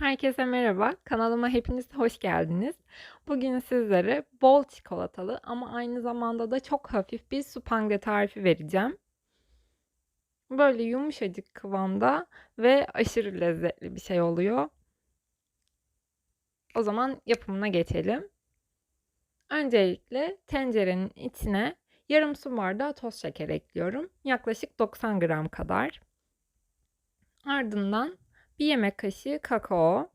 Herkese merhaba. Kanalıma hepiniz hoş geldiniz. Bugün sizlere bol çikolatalı ama aynı zamanda da çok hafif bir spangle tarifi vereceğim. Böyle yumuşacık kıvamda ve aşırı lezzetli bir şey oluyor. O zaman yapımına geçelim. Öncelikle tencerenin içine yarım su bardağı toz şeker ekliyorum. Yaklaşık 90 gram kadar. Ardından bir yemek kaşığı kakao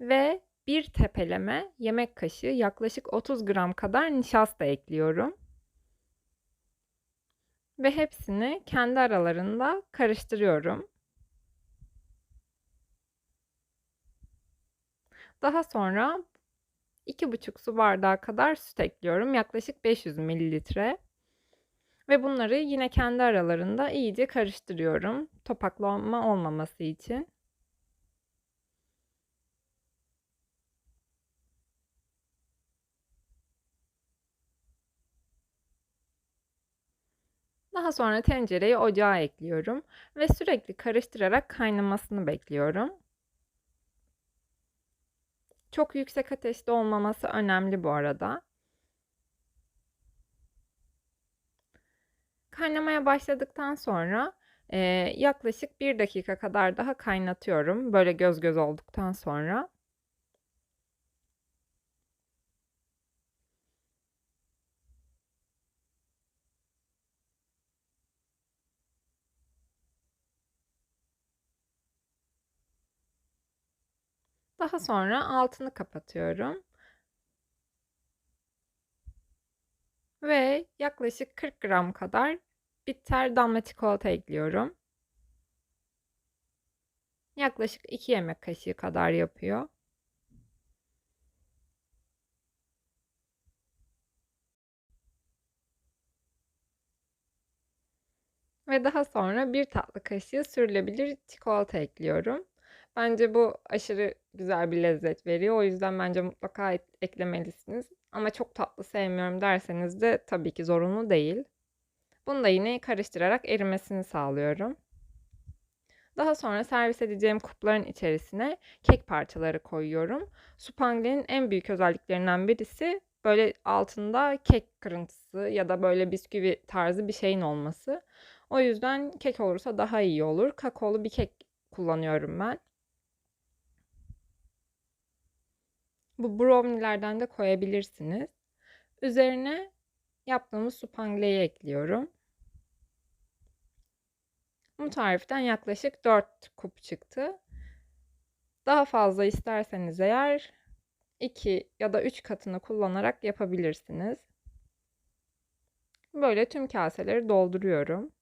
ve bir tepeleme yemek kaşığı yaklaşık 30 gram kadar nişasta ekliyorum. Ve hepsini kendi aralarında karıştırıyorum. Daha sonra 2,5 su bardağı kadar süt ekliyorum. Yaklaşık 500 mililitre. Ve bunları yine kendi aralarında iyice karıştırıyorum. Topaklama olmaması için. Daha sonra tencereyi ocağa ekliyorum ve sürekli karıştırarak kaynamasını bekliyorum. Çok yüksek ateşte olmaması önemli bu arada. Kaynamaya başladıktan sonra e, yaklaşık bir dakika kadar daha kaynatıyorum. Böyle göz göz olduktan sonra. Daha sonra altını kapatıyorum. Ve yaklaşık 40 gram kadar bitter damla çikolata ekliyorum. Yaklaşık 2 yemek kaşığı kadar yapıyor. Ve daha sonra bir tatlı kaşığı sürülebilir çikolata ekliyorum. Bence bu aşırı güzel bir lezzet veriyor. O yüzden bence mutlaka eklemelisiniz. Ama çok tatlı sevmiyorum derseniz de tabii ki zorunlu değil. Bunu da yine karıştırarak erimesini sağlıyorum. Daha sonra servis edeceğim kupların içerisine kek parçaları koyuyorum. Supangle'nin en büyük özelliklerinden birisi böyle altında kek kırıntısı ya da böyle bisküvi tarzı bir şeyin olması. O yüzden kek olursa daha iyi olur. Kakaolu bir kek kullanıyorum ben. Bu brownie'lerden de koyabilirsiniz. Üzerine yaptığımız supangleyi ekliyorum. Bu tariften yaklaşık 4 kup çıktı. Daha fazla isterseniz eğer 2 ya da 3 katını kullanarak yapabilirsiniz. Böyle tüm kaseleri dolduruyorum.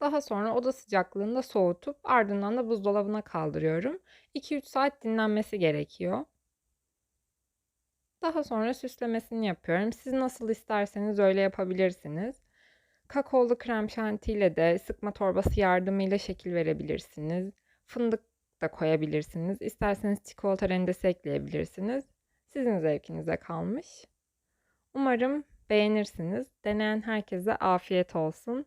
Daha sonra oda sıcaklığında soğutup ardından da buzdolabına kaldırıyorum. 2-3 saat dinlenmesi gerekiyor. Daha sonra süslemesini yapıyorum. Siz nasıl isterseniz öyle yapabilirsiniz. Kakaolu krem şantiyle de sıkma torbası yardımıyla şekil verebilirsiniz. Fındık da koyabilirsiniz. İsterseniz çikolata rendesi ekleyebilirsiniz. Sizin zevkinize kalmış. Umarım beğenirsiniz. Deneyen herkese afiyet olsun.